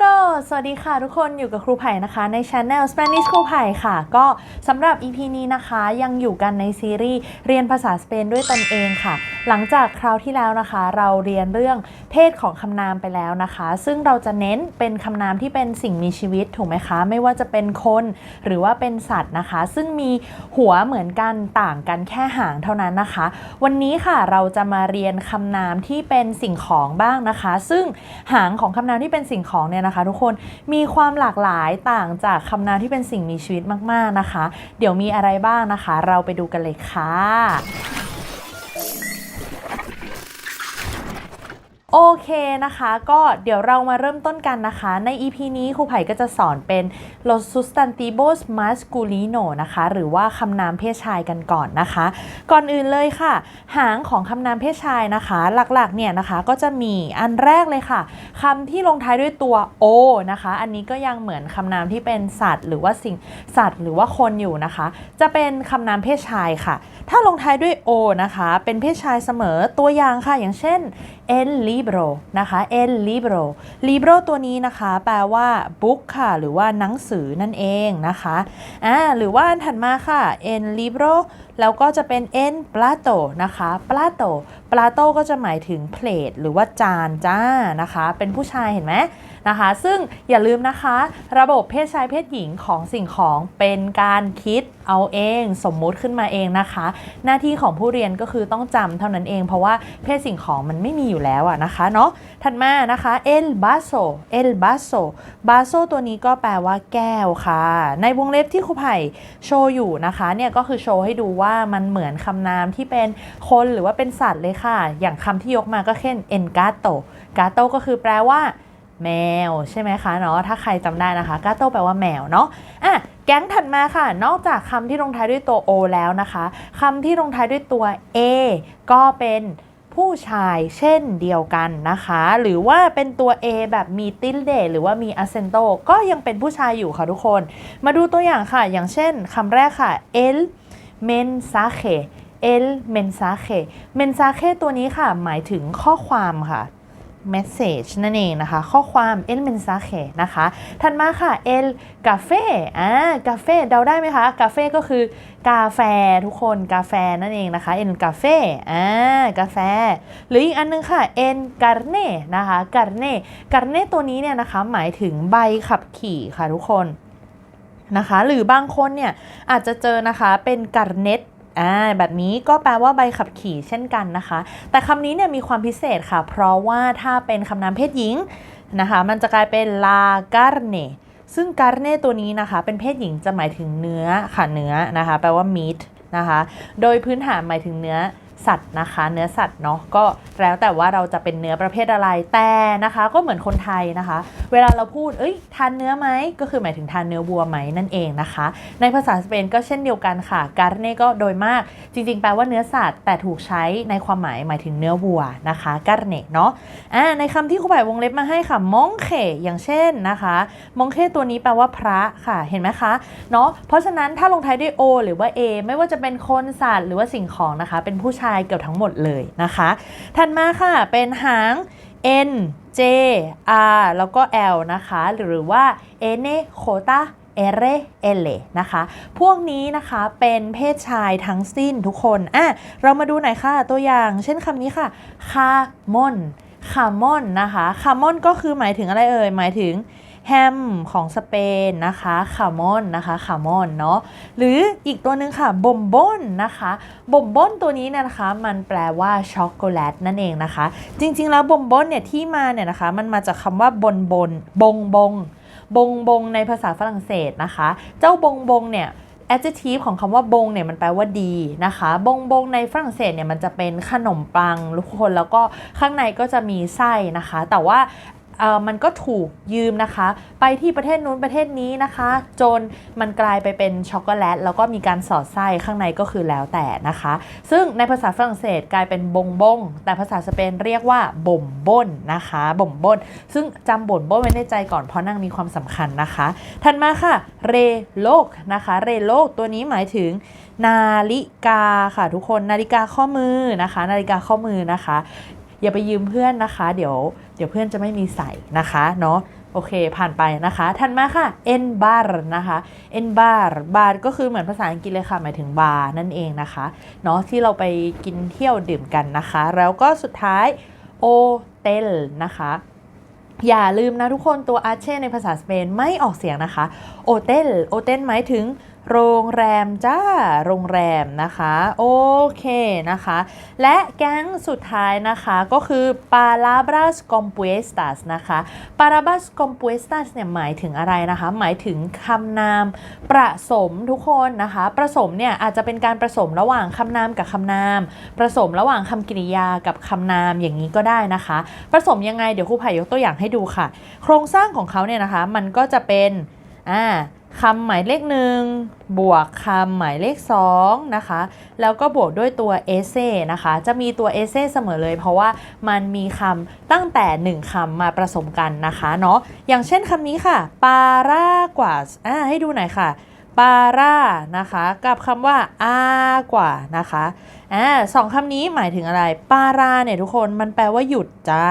โด สวัสดีค่ะทุกคนอยู่กับครูไผ่นะคะ ใน Channel Spanish ครูไผ่ค่ะ ก็สำหรับ EP นี้นะคะยังอยู่กันในซีรีส์เรียนภาษาสเปนด้วยตนเองค่ะ หลังจากคราวที่แล้วนะคะ เราเรียนเรื่องเพศของคำนามไปแล้วนะคะ ซึ่งเราจะเน้นเป็นคำนามที่เป็นสิ่งมีชีวิตถูกไหมคะ ไม่ว่าจะเป็นคนหรือว่าเป็นสัตว์นะคะ ซึ่งมีหัวเหมือนกันต่างกันแค่หางเท่านั้นนะคะ วันนี้ค่ะเราจะมาเรียนคำนามที่เป็นสิ่งของบ้างนะคะ ซึ่งหางของคำนามที่เป็นสิ่งของเนี่ยนะคะทุกคนมีความหลากหลายต่างจากคำนามที่เป็นสิ่งมีชีวิตมากๆนะคะ เดี๋ยวมีอะไรบ้างนะคะ เราไปดูกันเลยค่ะ โอเคนะคะ ก็เดี๋ยวเรามาเริ่มต้นกันนะคะ ใน EP นี้ครูไผ่ก็จะสอนเป็น los sustantivos masculino นะคะ หรือว่าคำนามเพศชายกันก่อนนะคะ ก่อนอื่นเลยค่ะ หางของคำนามเพศชายนะคะ หลักๆเนี่ยนะคะก็จะมีอันแรกเลยค่ะคำที่ลงท้ายด้วยตัว o นะคะ อันนี้ก็ยังเหมือนคำนามที่เป็นสัตว์ หรือว่าสิ่งสัตว์ หรือว่าคนอยู่นะคะ จะเป็นคำนามเพศชายค่ะ ถ้าลงท้ายด้วย o นะคะ เป็นเพศชายเสมอตัวอย่างค่ะ อย่างเช่น el libro นะคะ el libro libro ตัวนี้นะคะ แปลว่า book ค่ะ หรือว่าหนังสือนั่นเองนะคะอ่าหรือว่าอันถัดมาค่ะ el libro แล้วก็จะเป็น en plato นะคะ plato plato ก็จะหมายถึง plate หรือว่าจานจ้านะคะ เป็นผู้ชายเห็นไหม นะคะ ซึ่งอย่าลืมนะคะ ระบบเพศชายเพศหญิงของสิ่งของเป็นการคิดเอาเองสมมุติขึ้นมาเองนะคะ หน้าที่ของผู้เรียนก็คือต้องจำเท่านั้นเอง เพราะว่าเพศสิ่งของมันไม่มีอยู่แล้วอะนะคะเนาะถัดมานะคะ el vaso el vaso vaso ตัวนี้ก็แปลว่าแก้วค่ะ ในวงเล็บที่ครูไผ่โชว์อยู่นะคะเนี่ยก็คือโชว์ให้ดูว่ามันเหมือนคำนามที่เป็นคนหรือว่าเป็นสัตว์เลยค่ะ อย่างคำที่ยกมาก็เช่น en gato gato ก็คือแปลว่า แมวใช่ไหมคะเนาะถ้าใครจำได้นะคะกาโตแปลว่าแมวเนาะอะแก๊งถัดมาค่ะ นอกจากคำที่ลงท้ายด้วยตัว O แล้วนะคะคำที่ลงท้ายด้วยตัว A ก็เป็นผู้ชายเช่นเดียวกันนะคะ หรือว่าเป็นตัว A แบบมีติลเดหรือว่ามี accento ก็ยังเป็นผู้ชายอยู่ค่ะทุกคน มาดูตัวอย่างค่ะ อย่างเช่นคำแรกค่ะ el mensaje el mensaje mensaje ตัวนี้ค่ะ หมายถึงข้อความค่ะ message นั่นเองนะคะ ข้อความ el mensaje นะคะ ถัดมาค่ะ el café อ่ากาเฟ่เดาได้ไหมคะกาเฟ่ก็คือกาแฟทุกคนกาแฟนั่นเองนะคะ el café อ่ากาแฟ หรืออีกอันนึงค่ะ el carne นะคะ carne carne ตัวนี้เนี่ยนะคะ หมายถึงใบขับขี่ค่ะทุกคนนะคะ หรือบางคนเนี่ยอาจจะเจอนะคะเป็น carnet อ่าแบบนี้ก็แปลว่าใบขับขี่เช่นกันนะคะ แต่คำนี้เนี่ยมีความพิเศษค่ะ เพราะว่าถ้าเป็นคำนามเพศหญิงนะคะ มันจะกลายเป็นลาการเนซึ่งการเน่ตัวนี้นะคะ เป็นเพศหญิงจะหมายถึงเนื้อค่ะเนื้อนะคะ แปลว่า meat นะคะ โดยพื้นฐานหมายถึงเนื้อ สัตว์นะคะ เนื้อสัตว์เนาะก็แล้วแต่ว่าเราจะเป็นเนื้อประเภทอะไรแต่นะคะ ก็เหมือนคนไทยนะคะ เวลาเราพูดเอ้ยทานเนื้อไหมก็คือหมายถึงทานเนื้อวัวไหมนั่นเองนะคะ ในภาษาสเปนก็เช่นเดียวกันค่ะการเน่ก็โดยมากจริง ๆ แปลว่าเนื้อสัตว์แต่ถูกใช้ในความหมายหมายถึงเนื้อวัวนะคะการเน่เนาะอ่าในคำที่ครูใบวงเล็บมาให้ค่ะมองเคอย่างเช่นนะคะมองเคตัวนี้แปลว่าพระค่ะเห็นไหมคะเนาะเพราะฉะนั้นถ้าลงท้ายด้วย O หรือว่า A ไม่ว่าจะเป็นคนสัตว์หรือว่าสิ่งของนะคะ เป็นผู้ชายเกือบทั้งหมดเลยนะคะ ถัดมาค่ะเป็นหาง N J R แล้วก็ L นะคะ หรือว่า N j R L นะคะ พวกนี้นะคะเป็นเพศชายทั้งสิ้นทุกคนอะเรามาดูหน่อยค่ะตัวอย่าง เช่นคำนี้ค่ะคามอนคามอนนะคะคามอนก็คือหมายถึงอะไรเอ่ย หมายถึง แฮมของสเปนนะคะคามอนนะคะคามอนเนาะหรืออีกตัวหนึ่งค่ะบอมบอนนะคะบอมบอนตัวนี้เนี่ยนะคะ มันแปลว่าช็อกโกแลตนั่นเองนะคะ จริง ๆ แล้วบอมบอนเนี่ยที่มาเนี่ยนะคะ มันมาจากคำว่าบนบนบงบงบงบงในภาษาฝรั่งเศสนะคะ เจ้าบงบงเนี่ย adjective ของคำว่าบงเนี่ยมันแปลว่าดีนะคะ บงบงในฝรั่งเศสเนี่ยมันจะเป็นขนมปังทุกคนแล้วก็ข้างในก็จะมีไส้นะคะ แต่ว่า เออมันก็ถูกยืมนะคะ ไปที่ประเทศนู้นประเทศนี้นะคะ จนมันกลายไปเป็นช็อกโกแลตแล้วก็มีการสอดไส้ข้างในก็คือแล้วแต่นะคะ ซึ่งในภาษาฝรั่งเศสกลายเป็นบงบง แต่ภาษาสเปนเรียกว่าบ่มบ้นนะคะบ่มบ้น ซึ่งจำบ่มบ้นไว้ในใจก่อนเพราะนั่งมีความสำคัญนะคะ ถัดมาค่ะเรโลกนะคะเรโลกตัวนี้หมายถึงนาฬิกาค่ะทุกคนนาฬิกาข้อมือนะคะ นาฬิกาข้อมือนะคะ อย่าไปยืมเพื่อนนะคะ เดี๋ยวเดี๋ยวเพื่อนจะไม่มีใส่นะคะเนาะโอเค ผ่านไปนะคะถัดมาค่ะ en bar นะคะ en bar bar ก็คือเหมือนภาษาอังกฤษเลยค่ะ หมายถึงบาร์นั่นเองนะคะ เนาะที่เราไปกินเที่ยวดื่มกันนะคะ แล้วก็สุดท้าย hotel นะคะ อย่าลืมนะทุกคนตัวอาเช่ในภาษาสเปนไม่ออกเสียงนะคะโอเทลโอเทลหมายถึง โรงแรมจ้า โรงแรมนะคะ โอเคนะคะ และแก๊งสุดท้ายนะคะก็คือ palabras compuestas นะคะ palabras compuestas เนี่ยหมายถึงอะไรนะคะ หมายถึงคำนามประสมทุกคนนะคะ ประสมเนี่ยอาจจะเป็นการประสมระหว่างคำนามกับคำนาม ประสมระหว่างคำกริยากับคำนามอย่างนี้ก็ได้นะคะผสมยังไงเดี๋ยวครูไผ่ยกตัวอย่างให้ดูค่ะ โครงสร้างของเขาเนี่ยนะคะ มันก็จะเป็นอ่า คำหมายเลขหนึ่งบวกคำหมายเลขสองนะคะ แล้วก็บวกด้วยตัวเอเซนะคะ จะมีตัวเอเซเสมอเลย เพราะว่ามันมีคำตั้งแต่ 1คำมาผสมกันนะคะเนาะอย่างเช่นคำนี้ค่ะปารากว่าอ่าให้ดูหน่อยค่ะปารานะคะ กับคำว่าอากว่านะคะอ่าสองคำนี้หมายถึงอะไรปาราเนี่ยทุกคนมันแปลว่าหยุดจ้า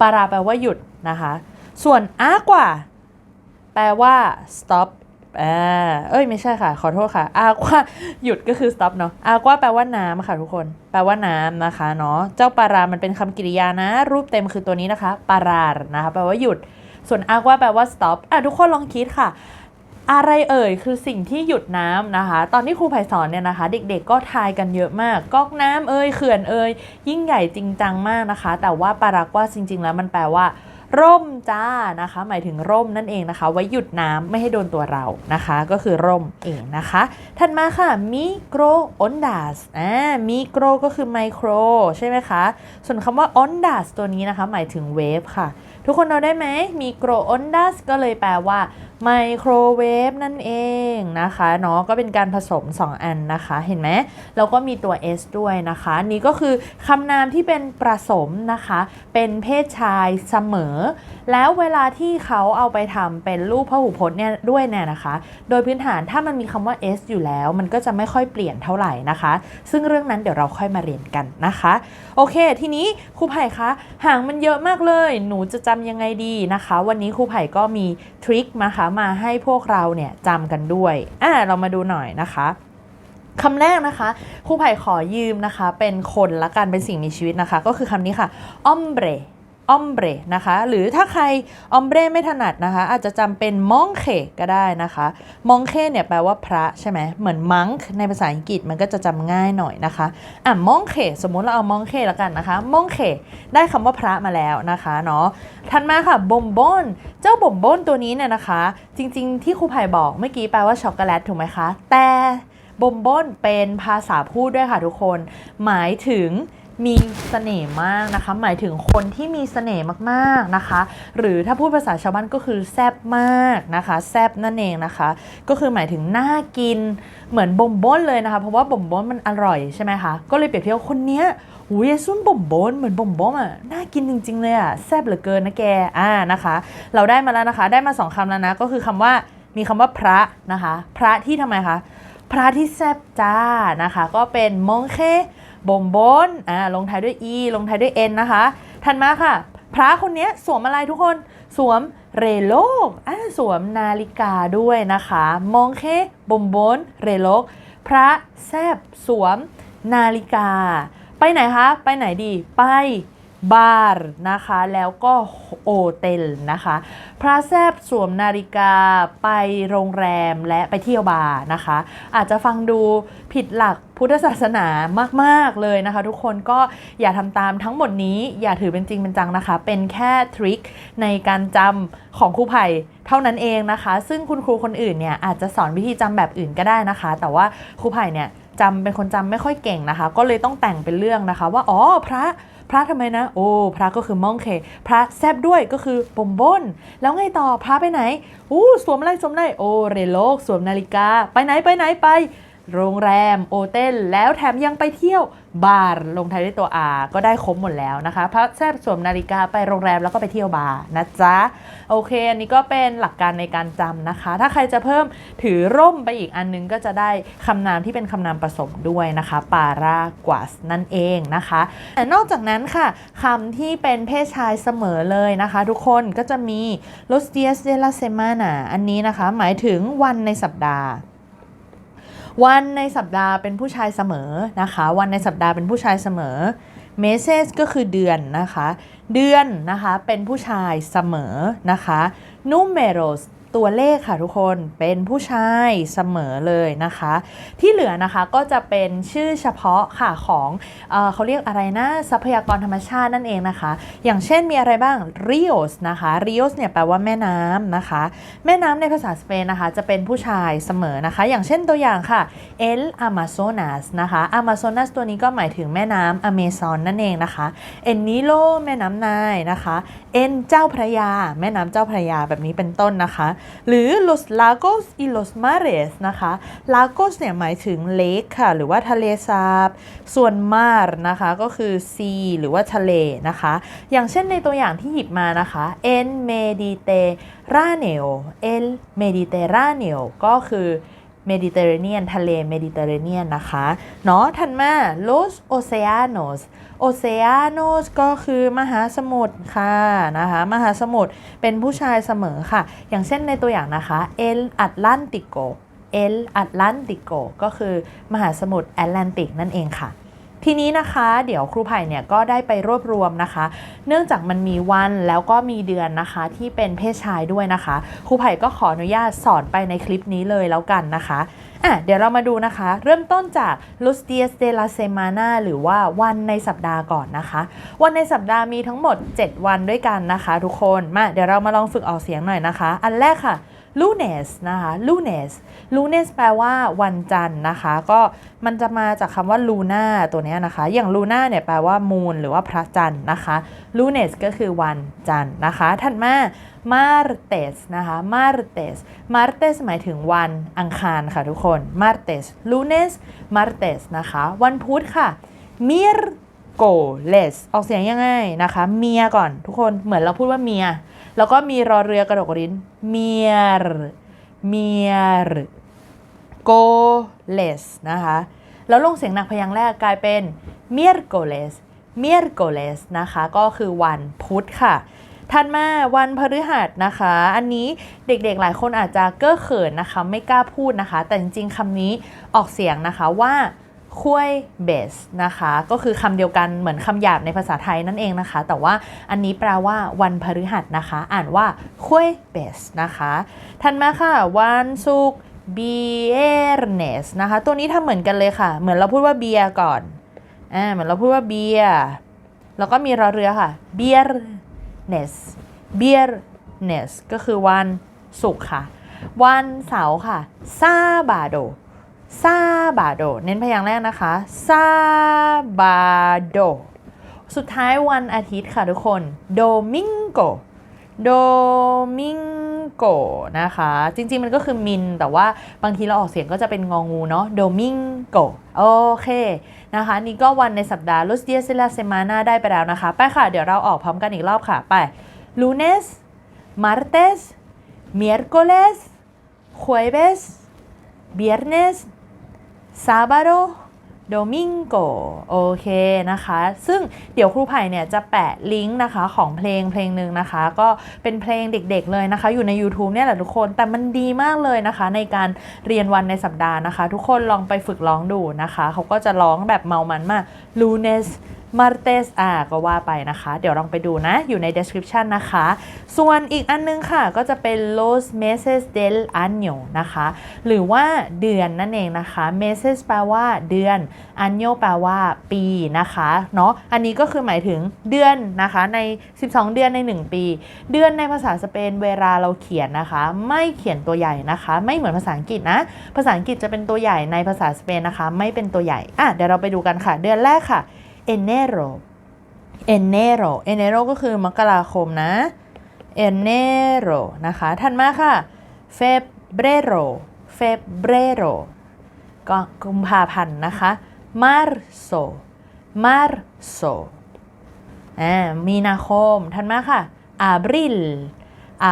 ปาราแปลว่าหยุดนะคะ ส่วนอากว่า แปลว่า stop อ่าเอ้ยไม่ใช่ค่ะ ขอโทษค่ะอากว่าหยุดก็คือ stop เนาะอากว่าแปลว่าน้ำค่ะทุกคน แปลว่าน้ำนะคะเนาะเจ้าปารามันเป็นคำกริยานะ รูปเต็มคือตัวนี้นะคะปารารนะคะแปลว่าหยุด ส่วนอากว่าแปลว่า stop อะทุกคนลองคิดค่ะ อะไรเอ่ยคือสิ่งที่หยุดน้ำนะคะ ตอนที่ครูไผ่สอนเนี่ยนะคะ เด็กๆก็ทายกันเยอะมากก๊อกน้ำเอ่ยเขื่อนเอ่ยยิ่งใหญ่จริงจังมากนะคะ แต่ว่าปารากว่าจริง ๆ แล้วมันแปลว่า ร่มจ้านะคะ หมายถึงร่มนั่นเองนะคะ ไว้หยุดน้ำไม่ให้โดนตัวเรานะคะ ก็คือร่มเองนะคะถัดมาค่ะมิโครอนดาสอ่ามิโครก็คือไมโครใช่ไหมคะ ส่วนคำว่าอนดาสตัวนี้นะคะ หมายถึงเวฟค่ะ ทุกคนเราได้ไหมมิโครอนดัสก็เลยแปลว่า ไมโครเวฟนั่นเองนะคะเนาะก็เป็นการผสม 2 อันนะคะ เห็นไหมแล้วก็มีตัว s ด้วยนะคะ นี่ก็คือคำนามที่เป็นประสมนะคะ เป็นเพศชายเสมอ แล้วเวลาที่เขาเอาไปทำเป็นรูปพหูพจน์เนี่ยด้วยเนี่ยนะคะ โดยพื้นฐานถ้ามันมีคำว่า s อยู่แล้ว มันก็จะไม่ค่อยเปลี่ยนเท่าไหร่นะคะ ซึ่งเรื่องนั้นเดี๋ยวเราค่อยมาเรียนกันนะคะ โอเค ทีนี้ครูไผ่คะหางมันเยอะมากเลย หนูจะจำยังไงดีนะคะ วันนี้ครูไผ่ก็มีทริคมาคะมาให้พวกเราเนี่ยจำกันด้วยอ่าเรามาดูหน่อยนะคะคำแรกนะคะครูไผ่ขอยืมนะคะ เป็นคนละกันเป็นสิ่งมีชีวิตนะคะ ก็คือคำนี้ค่ะ ombre ombre นะคะ หรือถ้าใคร ombre ไม่ถนัดนะคะ อาจจะจำเป็น monke ก็ได้นะคะ monke เนี่ยแปลว่าพระใช่ไหมเหมือน monk ในภาษาอังกฤษมันก็จะจำง่ายหน่อยนะคะอะ monke สมมุติเราเอา monke ละกันนะคะ monke ได้คำว่าพระมาแล้วนะคะเนาะถัดมาค่ะบอมบอนเจ้าบอมบอนตัวนี้เนี่ยนะคะ จริง ๆ ที่ครูไผ่บอกเมื่อกี้แปลว่าช็อกโกแลตถูกไหมคะ แต่บอมบอนเป็นภาษาพูดด้วยค่ะทุกคน หมายถึง มีเสน่ห์มากนะคะ หมายถึงคนที่มีเสน่ห์มากๆนะคะ หรือถ้าพูดภาษาชาวบ้านก็คือแซบมากนะคะแซบนั่นเองนะคะ ก็คือหมายถึงน่ากินเหมือนบอมบอนเลยนะคะ เพราะว่าบอมบอนมันอร่อยใช่ไหมคะก็เลยเปรียบเทียบว่าคนเนี้ยหูยซุนบ่มบนเหมือนบ่มบอมอะน่ากินจริง ๆ เลยอะแซ่บเหลือเกินนะแกอ่านะคะ เราได้มาแล้วนะคะ ได้มาสองคำแล้วนะ ก็คือคำว่ามีคำว่าพระนะคะ พระที่ทำไมคะพระที่แซ่บจ้านะคะ ก็เป็นมงเค บ่มบนอ่าลงท้ายด้วย e ลงท้ายด้วย n นะคะ ทันมาค่ะ พระคนนี้สวมอะไรทุกคนสวมเรโลกอ่าสวมนาฬิกาด้วยนะคะ มองเคบ่มบนเรโลก พระแซบสวมนาฬิกา ไปไหนคะ ไปไหนดี ไป บาร์นะคะแล้วก็โอเทลนะคะ พระแซบสวมนาฬิกาไปโรงแรมและไปเที่ยวบาร์นะคะ อาจจะฟังดูผิดหลักพุทธศาสนามากๆเลยนะคะ ทุกคนก็อย่าทำตามทั้งหมดนี้อย่าถือเป็นจริงเป็นจังนะคะ เป็นแค่ทริคในการจำของครูไผ่เท่านั้นเองนะคะ ซึ่งคุณครูคนอื่นเนี่ยอาจจะสอนวิธีจำแบบอื่นก็ได้นะคะ แต่ว่าครูไผ่เนี่ยจำเป็นคนจำไม่ค่อยเก่งนะคะ ก็เลยต้องแต่งเป็นเรื่องนะคะ ว่าอ๋อพระ พระทำไมนะ โอ้ พระก็คือมองเค พระแซบด้วยก็คือปมบน แล้วไงต่อพระไปไหนอู้สวมอะไรสวมอะไรโอเรโลกสวมนาฬิกา ไปไหนไปไหนไป โรงแรม โอเทลแล้วแถมยังไปเที่ยวบาร์ลงท้ายด้วยตัว R ก็ได้ครบหมดแล้วนะคะพระแซบสวมนาฬิกาไปโรงแรมแล้วก็ไปเที่ยวบาร์นะจ๊ะ โอเค อันนี้ก็เป็นหลักการในการจำนะคะ ถ้าใครจะเพิ่มถือร่มไปอีกอันนึงก็จะได้คำนามที่เป็นคำนามผสมด้วยนะคะปารากวาสนั่นเองนะคะแต่นอกจากนั้นค่ะคำที่เป็นเพศชายเสมอเลยนะคะ ทุกคนก็จะมี los días de la semana อันนี้นะคะ หมายถึงวันในสัปดาห์ วันในสัปดาห์เป็นผู้ชายเสมอนะคะ วันในสัปดาห์เป็นผู้ชายเสมอเมสเซสก็คือเดือนนะคะ เดือนนะคะเป็นผู้ชายเสมอนะคะนูเมโรส ตัวเลขค่ะทุกคนเป็นผู้ชายเสมอเลยนะคะ ที่เหลือนะคะก็จะเป็นชื่อเฉพาะค่ะของเอเขาเรียกอะไรนะทรัพยากรธรรมชาตินั่นเองนะคะ อย่างเช่นมีอะไรบ้าง rios นะคะ rios เนี่ยแปลว่าแม่น้ำนะคะ แม่น้ำในภาษาสเปนนะคะ จะเป็นผู้ชายเสมอนะคะ อย่างเช่นตัวอย่างค่ะ el amazonas นะคะ amazonas ตัวนี้ก็หมายถึงแม่น้ำอเมซอนนั่นเองนะคะ el nilo แม่น้ำนายนะคะ en เจ้าพระยา แม่น้ำเจ้าพระยาแบบนี้เป็นต้นนะคะหรือ los lagos y los mares นะคะ lagos เนี่ยหมายถึง lake ค่ะ หรือว่าทะเลสาบ ส่วน mar นะคะ ก็คือ sea หรือว่าทะเลนะคะ อย่างเช่นในตัวอย่างที่หยิบมานะคะ en mediterráneo el mediterráneo ก็คือ เมดิเตอร์เรเนียนทะเลเมดิเตอร์เรเนียนนะคะเนาะถัดมา los Oceanos Oceanos ก็คือมหาสมุทรค่ะนะคะมหาสมุทรเป็นผู้ชายเสมอค่ะ อย่างเช่นในตัวอย่างนะคะ el Atlántico el Atlántico ก็คือมหาสมุทรแอตแลนติกนั่นเองค่ะ ทีนี้นะคะเดี๋ยวครูไผ่เนี่ยก็ได้ไปรวบรวมนะคะ เนื่องจากมันมีวันแล้วก็มีเดือนนะคะที่เป็นเพศชายด้วยนะคะ ครูไผ่ก็ขออนุญาตสอนไปในคลิปนี้เลยแล้วกันนะคะอะเดี๋ยวเรามาดูนะคะ เริ่มต้นจาก los días de la semana หรือว่าวันในสัปดาห์ก่อนนะคะ วันในสัปดาห์มีทั้งหมด 7 วันด้วยกันนะคะ ทุกคนมาเดี๋ยวเรามาลองฝึกออกเสียงหน่อยนะคะ อันแรกค่ะ lunes นะคะ lunes lunes แปลว่าวันจันทร์นะคะ ก็มันจะมาจากคำว่า luna ตัวนี้นะคะ อย่าง luna เนี่ยแปลว่า moon หรือว่าพระจันทร์นะคะ lunes ก็คือวันจันทร์นะคะ ถัดมา martes นะคะ martes martes หมายถึงวันอังคารค่ะทุกคน martes lunes martes นะคะ วันพุธค่ะ miércoles ออกเสียงยังไงนะคะ เมียก่อนทุกคนเหมือนเราพูดว่าเมีย แล้วก็มีรอเรือกระดกริ้นเมียร์เมียร์โกเลสนะคะ แล้วลงเสียงหนักพยางค์แรกกลายเป็น miércoles miércoles นะคะ ก็คือวันพุธค่ะถัดมาวันพฤหัสนะคะ อันนี้เด็กๆหลายคนอาจจะเก้อเขินนะคะ ไม่กล้าพูดนะคะ แต่จริงๆคำนี้ออกเสียงนะคะว่า คุ้ยเบสนะคะ ก็คือคำเดียวกันเหมือนคำหยาบในภาษาไทยนั่นเองนะคะ แต่ว่าอันนี้แปลว่าวันพฤหัสนะคะ อ่านว่าคุ้ยเบสนะคะถัดมาค่ะ วันศุกร์ biernes นสนะคะ ตัวนี้ทำเหมือนกันเลยค่ะ เหมือนเราพูดว่าเบียร์ก่อนอ่าเหมือนเราพูดว่าเบียร์แล้วก็มีรอเรือค่ะ biernes biernes ก็คือวันศุกร์ค่ะ วันเสาร์ค่ะซาบาโด sábado sábado เน้นพยางค์แรกนะคะ sábado สุดท้ายวันอาทิตย์ค่ะทุกคน domingo domingo นะคะ จริง ๆ มันก็คือมิน แต่ว่าบางทีเราออกเสียงก็จะเป็นงองูเนาะ domingo โอเคนะคะ นี่ก็วันในสัปดาห์ los días de la semana ได้ไปแล้วนะคะ ไปค่ะ เดี๋ยวเราออกพร้อมกันอีกรอบค่ะ ไป lunes martes miércoles jueves viernes ซาบาโดโดมิงโกโอเคนะคะ ซึ่งเดี๋ยวครูไผ่เนี่ยจะแปะลิงก์นะคะของเพลงเพลงหนึ่งนะคะ ก็เป็นเพลงเด็กๆเลยนะคะ อยู่ใน YouTube เนี่ยแหละทุกคน แต่มันดีมากเลยนะคะ ในการเรียนวันในสัปดาห์นะคะ ทุกคนลองไปฝึกร้องดูนะคะ เขาก็จะร้องแบบเมามันมาก lunes martes อ่าก็ว่าไปนะคะ เดี๋ยวลองไปดูนะ อยู่ใน description นะคะ ส่วนอีกอันนึงค่ะ ก็จะเป็น los meses del año นะคะ หรือว่าเดือนนั่นเองนะคะ meses แปลว่าเดือน año แปลว่าปีนะคะเนาะอันนี้ก็คือหมายถึงเดือนนะคะใน 12 เดือนใน 1 ปี เดือนในภาษาสเปนเวลาเราเขียนนะคะ ไม่เขียนตัวใหญ่นะคะ ไม่เหมือนภาษาอังกฤษนะ ภาษาอังกฤษจะเป็นตัวใหญ่ในภาษาสเปนนะคะ ไม่เป็นตัวใหญ่อะเดี๋ยวเราไปดูกันค่ะ เดือนแรกค่ะ enero enero enero ก็คือมกราคมนะ enero นะคะ ถัดมาค่ะ febrero febrero ก็กุมภาพันธ์นะคะ marzo marzo อ่ามีนาคม ถัดมาค่ะ abril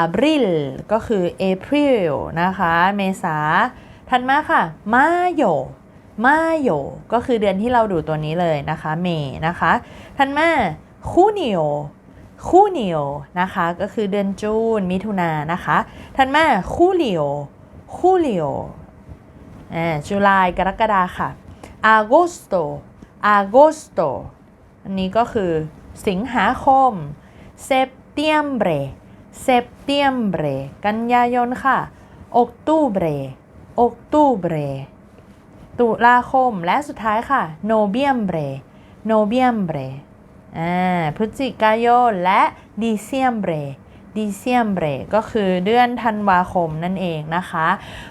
April ก็คือ April นะคะ เมษา ถัดมาค่ะ Mayo Mayo ก็คือเดือนที่เราดูตัวนี้เลยนะคะเมนะคะถัดมา Junio Junio นะคะก็คือเดือนจูนมิถุนานะคะถัดมา Julio Julio อ่าจุลายกรกฎาค่ะ Agosto Agosto อันนี้ก็คือสิงหาคม Septiembre Septiembre กันยายนค่ะ Octubre Octubre ตุลาคมและสุดท้ายค่ะโนเบียมเบรโนเบียมเบรพฤศจิกายนและดีเซียมเบร Diciembre Diciembre ก็คือเดือนธันวาคมนั่นเองนะคะ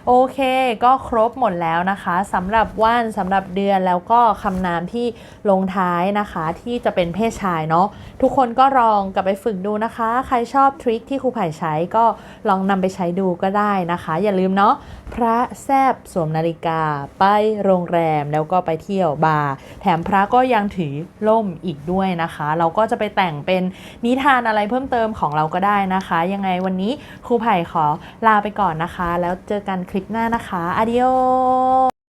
โอเคก็ครบหมดแล้วนะคะสำหรับวันสำหรับเดือนแล้วก็คำนามที่ลงท้ายนะคะที่จะเป็นเพศชายเนาะทุกคนก็ลองกลับไปฝึกดูนะคะ ใครชอบทริคที่ครูไผ่ใช้ก็ลองนำไปใช้ดูก็ได้นะคะ อย่าลืมเนาะพระแซบสวมนาฬิกา ไปโรงแรมแล้วก็ไปเที่ยวบาร์แถมพระก็ยังถือล่มอีกด้วยนะคะ เราก็จะไปแต่งเป็นนิทานอะไรเพิ่มเติมของเราก็ได้นะคะ ยังไงวันนี้ครูไผ่ขอลาไปก่อนนะคะ แล้วเจอกันคลิปหน้านะคะอาดิโอ